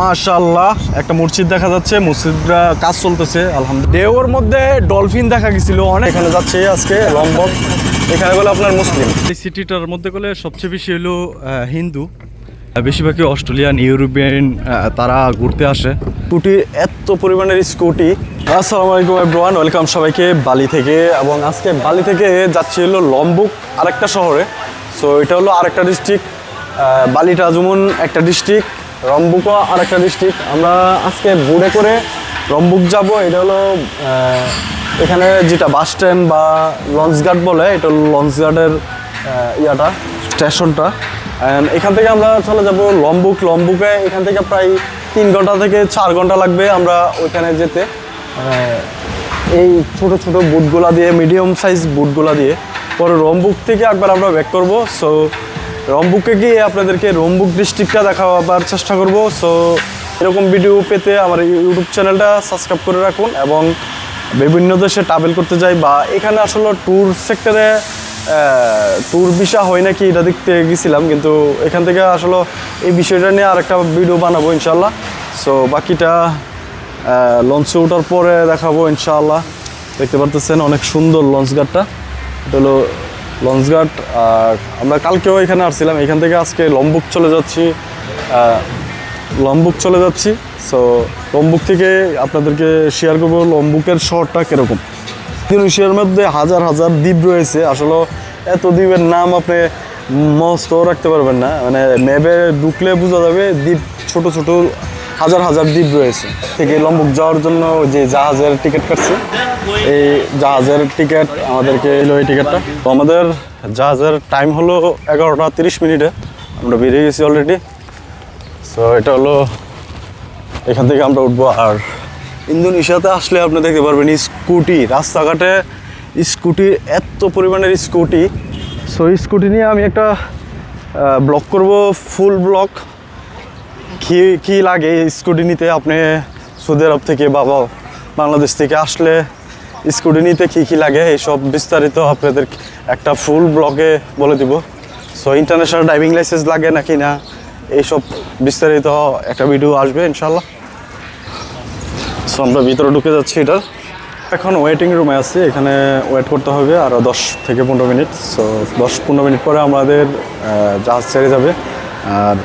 মাশাল্লাহ একটা মসজিদ দেখা যাচ্ছে, মসজিদটা কাজ চলতেছে, আলহামদুলিল্লাহ। ডেওর মধ্যে ডলফিন দেখা গেছিল, অনেক। এখানে যাচ্ছে আজকে লম্বক, এখানে বলে আপনার মুসলিম। এই সিটিটার মধ্যে গেলে সবচেয়ে বেশি হলো হিন্দু। বেশিরভাগই অস্ট্রেলিয়ান, ইউরোপিয়ান তারা ঘুরতে আসে। স্কুটি, এত পরিমাণের স্কুটি। আসসালামু আলাইকুম এভরিওয়ান ওয়েলকাম সবাইকে বালি থেকে। এবং আজকে বালি থেকে যাচ্ছি হলো লম্বুক আরেকটা শহরে। সো এটা হলো আরেকটা ডিস্ট্রিক্ট বালিটা যেমন একটা ডিস্ট্রিক্ট রম্বুকও আরেকটা ডিস্ট্রিক্ট আমরা আজকে বুড়ে করে রম্বুক যাব, এটা হলো এখানে যেটা বাস স্ট্যান্ড বা লঞ্চ গার্ড বলে, এটা হলো লঞ্চ গার্ডের ইয়াটা, স্টেশনটা। And এখান থেকে আমরা চলে যাব লম্বুক। লম্বুকে এখান থেকে প্রায় তিন ঘণ্টা থেকে চার ঘণ্টা লাগবে আমরা ওইখানে যেতে। এই ছোট ছোট বুটগুলা দিয়ে মিডিয়াম সাইজ বুটগুলা দিয়ে। পরে রম্বুক থেকে একবার আমরা ব্যাক করব। সো রম্বুকে গিয়ে আপনাদেরকে রম্বুক ডিস্ট্রিক্টটা দেখাবার চেষ্টা করব। সো এরকম ভিডিও পেতে আমার ইউটিউব চ্যানেলটা সাবস্ক্রাইব করে রাখুন এবং বিভিন্ন দেশে ট্রাভেল করতে যাই বা এখানে আসলে ট্যুর সেক্টরে ট্যুর ভিসা হয় নাকি এটা দেখতে গেছিলাম, কিন্তু এখান থেকে আসলে এই বিষয়টা নিয়ে আরেকটা ভিডিও বানাবো ইনশাল্লাহ সো বাকিটা লঞ্চে ওঠার পরে দেখাবো ইনশাআল্লাহ। দেখতে পারতেছেন অনেক সুন্দর লঞ্চ গার্ডটা এটা হলো লঞ্চ গার্ড আর আমরা কালকেও এখানে আসছিলাম। এখান থেকে আজকে লম্বুক চলে যাচ্ছি লম্বুক চলে যাচ্ছি। সো লম্বুক থেকে আপনাদেরকে শেয়ার করব, লম্বুকের শহরটা কীরকম? ইন্দোনেশিয়ার মধ্যে হাজার হাজার দ্বীপ রয়েছে। আসলে এত দ্বীপের নাম আপনি মস্ত রাখতে পারবেন না। মানে ম্যাপে ঢুকলে বোঝা যাবে, দ্বীপ ছোট ছোট হাজার হাজার দ্বীপ রয়েছে। থেকে লম্বুক যাওয়ার জন্য যে জাহাজের টিকিট কাটছে। এই জাহাজের টিকিট, আমাদেরকে এলো এই টিকিটটা। তো আমাদের জাহাজের টাইম হলো এগারোটা তিরিশ মিনিটে। আমরা বেরিয়ে গেছি অলরেডি সো এটা হলো এখান থেকে আমরা উঠবো আর ইন্দোনেশিয়াতে আসলে আপনি দেখতে পারবেন স্কুটি, রাস্তাঘাটে স্কুটি, এত পরিমাণের স্কুটি। সো স্কুটি নিয়ে আমি একটা ব্লক করব ফুল ব্লক কি কি লাগে স্কুটি নিতে? আপনি সৌদি আরব থেকে বা বা বাংলাদেশ থেকে আসলে স্কুটি নিতে কী কী লাগে? এইসব বিস্তারিত আপনাদের একটা ফুল ব্লগে বলে দিব। সো ইন্টারন্যাশনাল ড্রাইভিং লাইসেন্স লাগে নাকি না? এইসব বিস্তারিত একটা ভিডিও আসবে ইনশাল্লাহ সো আমরা ভিতরে ঢুকে যাচ্ছি এটার এখন ওয়েটিং রুমে আছি। এখানে ওয়েট করতে হবে আরও দশ থেকে পনেরো মিনিট। সো দশ পনেরো মিনিট পরে আমাদের জাহাজ ছেড়ে যাবে। আর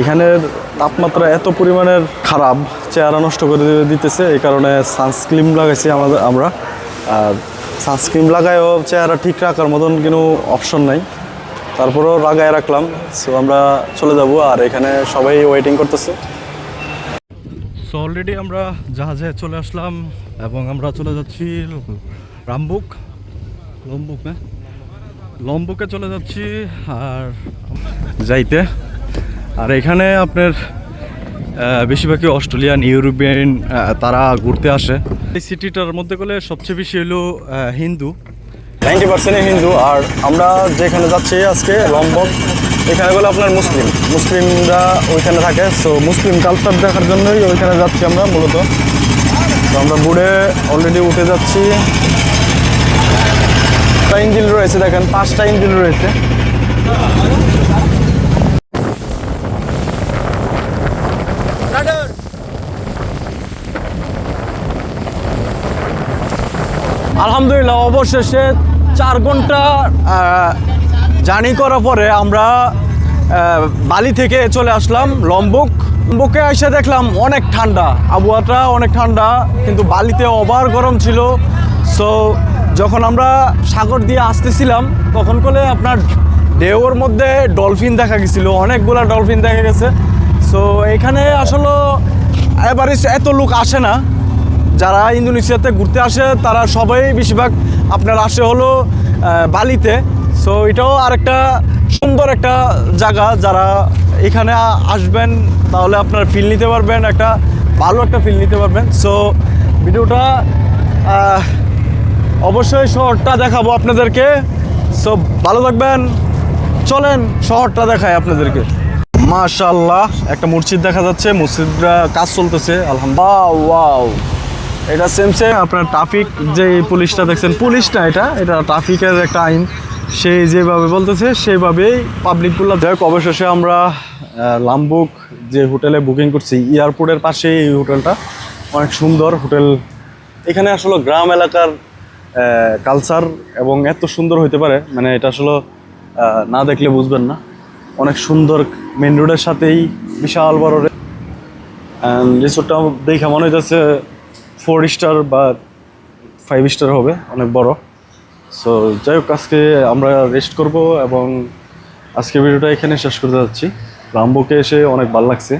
এখানের তাপমাত্রা এত পরিমাণের খারাপ, চেহারা নষ্ট করে দিতেছে, এই কারণে সানস্ক্রিন লাগাইছি আমাদের, আমরা। আর সানস্ক্রিন লাগায়ও চেহারা ঠিক রাখার মতন কোনো অপশন নাই। তারপরেও লাগায় রাখলাম সো আমরা চলে যাব, আর এখানে সবাই ওয়েটিং করতেছে। সো অলরেডি আমরা জাহাজে চলে আসলাম, এবং আমরা চলে যাচ্ছি রামবুক। লম্বুক না? লম্বুকে চলে যাচ্ছি, আর যাইতে আর এখানে আপনার বেশিরভাগই অস্ট্রেলিয়ান, ইউরোপিয়ান তারা ঘুরতে আসে। এই সিটিটার মধ্যে গেলে সবচেয়ে বেশি হলো হিন্দু। নাইনটি পার্সেন্টই হিন্দু, আর আমরা যেখানে যাচ্ছি আজকে, লম্বক, এখানে বলে আপনার মুসলিম। মুসলিমরা ওইখানে থাকে সো মুসলিম কালচার দেখার জন্যই ওইখানে যাচ্ছি আমরা মূলত। তো আমরা বুড়ে অলরেডি উঠে যাচ্ছি। ইঞ্জিন রয়েছে দেখেন, পাঁচটা ইঞ্জিন রয়েছে। আলহামদুলিল্লাহ, অবশেষে চার ঘণ্টা জার্নি করার পরে আমরা বালি থেকে চলে আসলাম লম্বক। লম্বকে এসে দেখলাম অনেক ঠান্ডা। আবহাওয়াটা অনেক ঠান্ডা, কিন্তু বালিতে ওভার গরম ছিল। সো যখন আমরা সাগর দিয়ে আসতেছিলাম, তখন করে আপনার ঢেউর মধ্যে ডলফিন দেখা গেছিল, অনেকগুলা ডলফিন দেখা গেছে। সো এখানে আসলে এবারে এত লোক আসে না। যারা ইন্দোনেশিয়াতে ঘুরতে আসে, তারা সবাই বেশিরভাগ আপনার আসে হলো বালিতে। সো এটাও আরেকটা সুন্দর একটা জায়গা। যারা এখানে আসবেন, তাহলে আপনার ফিল নিতে পারবেন, একটা ভালো একটা ফিল নিতে পারবেন। সো ভিডিওটা অবশ্যই শহরটা দেখাবো আপনাদেরকে। সো ভালো থাকবেন। চলেন, শহরটা দেখায় আপনাদেরকে। মাশাল্লাহ একটা মসজিদ দেখা যাচ্ছে। মসজিদটা কাজ চলতেছে, আলহামদুলিল্লাহ। ওয়াও এটা সেম সে আপনার ট্রাফিক যে পুলিশটা দেখছেন পুলিশ না এটা এটা ট্রাফিকের একটা আইন। সে যেভাবে বলতেছে সেভাবেই পাবলিকগুলো দেখ অবশেষে আমরা লাম্বুক যে হোটেলে বুকিং করছি, এয়ারপোর্টের পাশে এই হোটেলটা। অনেক সুন্দর হোটেল। এখানে আসলে গ্রাম এলাকার কালচার এবং এত সুন্দর হতে পারে মানে এটা আসলে না দেখলে বুঝবেন না। অনেক সুন্দর মেন রোডের সাথেই বিশাল বড় রিসোর্টটা দেখে মনে হইতেছে ফোর স্টার বা ফাইভ স্টার হবে, অনেক বড়। সো যাই হোক, আজকে আমরা রেস্ট করব এবং আজকে ভিডিওটা এখানে শেষ করতে যাচ্ছি। রামবুকে এসে অনেক ভালো লাগছে।